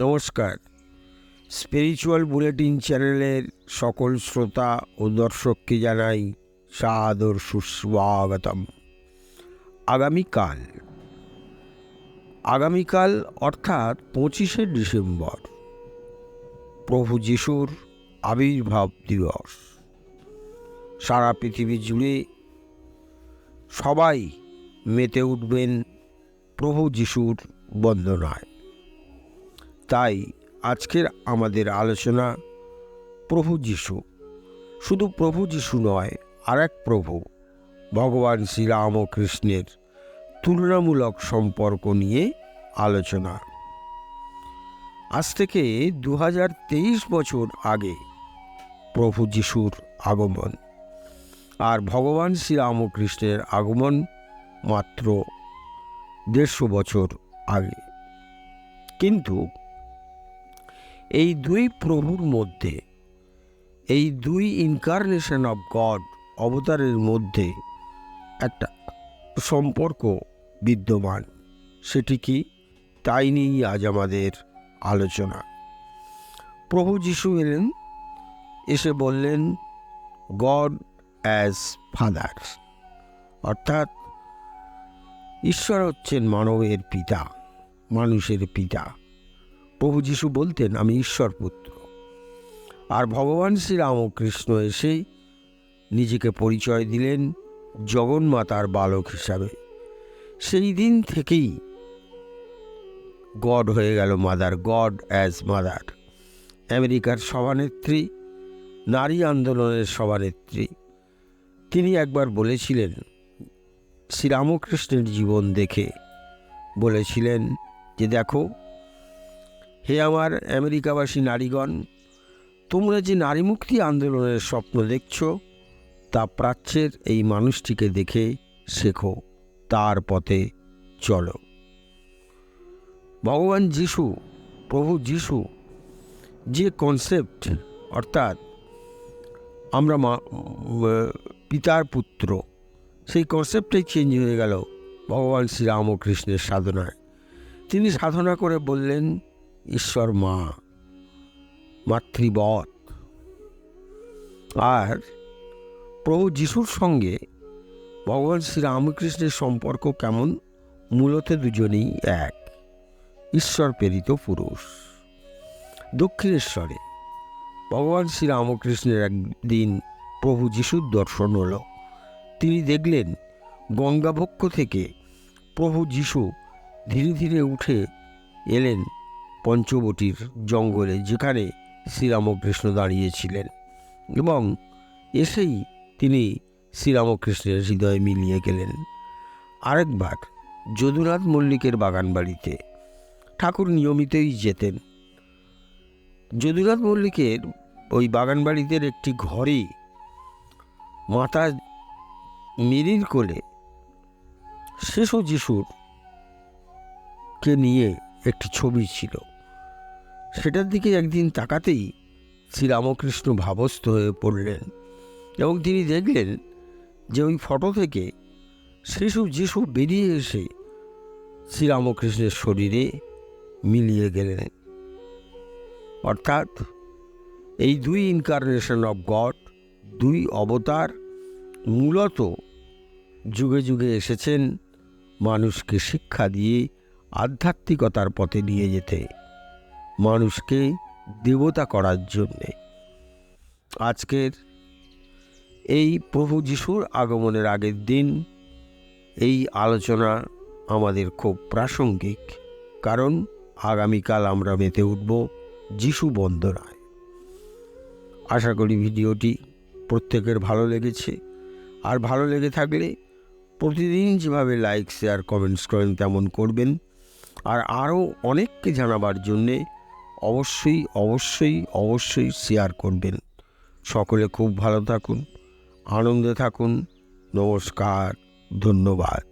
নমস্কার। Spiritual bulletin চ্যানেলের সকল শ্রোতা ও দর্শককে জানাই সাদর সুস্বাগতম। আগামীকাল। আগামীকাল অর্থাৎ পঁচিশে ডিসেম্বর। প্রভু যিশুর আবির্ভাব দিবস। সারা পৃথিবী জুড়ে সবাই মেতে উঠবেন প্রভু যিশুর বন্দনায়। তাই আজকের আমাদের আলোচনা প্রভু যিশু। শুধু প্রভু যিশু নয় আর এক প্রভু, ভগবান শ্রীরাম ও কৃষ্ণের তুলনামূলক সম্পর্ক নিয়ে আলোচনা। আজ থেকে দু হাজার তেইশ বছর আগে প্রভু যিশুর আগমন, আর ভগবান শ্রীরামকৃষ্ণের আগমন মাত্র দেড়শো বছর আগে। কিন্তু এই দুই প্রভুর মধ্যে, এই দুই ইনকারনেশন অফ গড অবতারের মধ্যে একটা সম্পর্ক বিদ্যমান। সেটি কি? তাই নিয়েই আজ আমাদের আলোচনা। প্রভু যিশু এলেন, এসে বললেন গড অ্যাজ ফাদার অর্থাৎ ঈশ্বর হচ্ছেন মানবের পিতা, মানুষের পিতা। প্রভু যিশু বলতেন, আমি ঈশ্বর পুত্র আর ভগবান শ্রীরামকৃষ্ণ এসে নিজেকে পরিচয় দিলেন জগন্মাতার বালক হিসাবে। সেই দিন থেকেই গড হয়ে গেল মাদার, গড অ্যাজ মাদার। আমেরিকার সভানেত্রী, নারী আন্দোলনের সভানেত্রী। তিনি একবার বলেছিলেন, শ্রীরামকৃষ্ণের জীবন দেখে বলেছিলেন যে, দেখো হে আমার আমেরিকাবাসী নারীগণ, তোমরা যে নারী মুক্তি আন্দোলনের স্বপ্ন দেখছ, তা প্রাচ্যের এই মানুষটিকে দেখে শেখো, তার পথে চলো। ভগবান যিশু, প্রভু যিশু, যে কনসেপ্ট অর্থাৎ আমরা পিতার পুত্র, সেই কনসেপ্টটাই চেঞ্জ হয়ে গেল ভগবান শ্রীরামকৃষ্ণের সাধনায়। তিনি সাধনা করে বললেন ঈশ্বর মা, মাতৃবৎ। আর প্রভু যিশুর সঙ্গে ভগবান শ্রীরামকৃষ্ণের সম্পর্ক কেমন, মূলত দুজনেই এক। ঈশ্বর প্রেরিত পুরুষ। দক্ষিণেশ্বরে ভগবান শ্রীরামকৃষ্ণের একদিন প্রভু যিশুর দর্শন হলো। তিনি দেখলেন গঙ্গাভক্ষ থেকে প্রভু যিশু ধীরে ধীরে উঠে এলেন পঞ্চবটির জঙ্গলে যেখানে শ্রীরামকৃষ্ণ দাঁড়িয়েছিলেন এবং এসেই তিনি শ্রীরামকৃষ্ণের হৃদয়ে মিলিয়ে গেলেন। আরেকবার যদুনাথ মল্লিকের বাগানবাড়িতে ঠাকুর নিয়মিতই যেতেন। যদুনাথ মল্লিকের ওই বাগানবাড়িতে একটি ঘরে মাতা মেরির কোলে শেষ যিশুর কে নিয়ে একটি ছবি ছিল। সেটার দিকে একদিন তাকাতেই শ্রীরামকৃষ্ণ ভাবস্থ হয়ে পড়লেন এবং তিনি দেখলেন যে ওই ফটো থেকে শিশু যিশু বেরিয়ে এসে শ্রীরামকৃষ্ণের শরীরে মিলিয়ে গেলেন। অর্থাৎ এই দুই ইনকারনেশন অফ গড দুই অবতার মূলত যুগে যুগে এসেছেন মানুষকে শিক্ষা দিয়ে আধ্যাত্মিকতার পথে নিয়ে যেতে। মানুষকে দেবতা করার জন্যে। আজকের এই প্রভু যিশুর আগমনের আগের দিন এই আলোচনা আমাদের খুব প্রাসঙ্গিক, কারণ আগামীকাল আমরা মেতে উঠব যিশু বন্দনায়। আশা করি ভিডিওটি প্রত্যেকের ভালো লেগেছে। আর ভালো লেগে থাকলে প্রতিদিন যেভাবে লাইক, শেয়ার, কমেন্টস করেন, তেমন করবেন। আর আরও অনেককে জানাবার জন্যে অবশ্যই অবশ্যই অবশ্যই শেয়ার করবেন। সকলে খুব ভালো থাকুন আনন্দে থাকুন। নমস্কার ধন্যবাদ।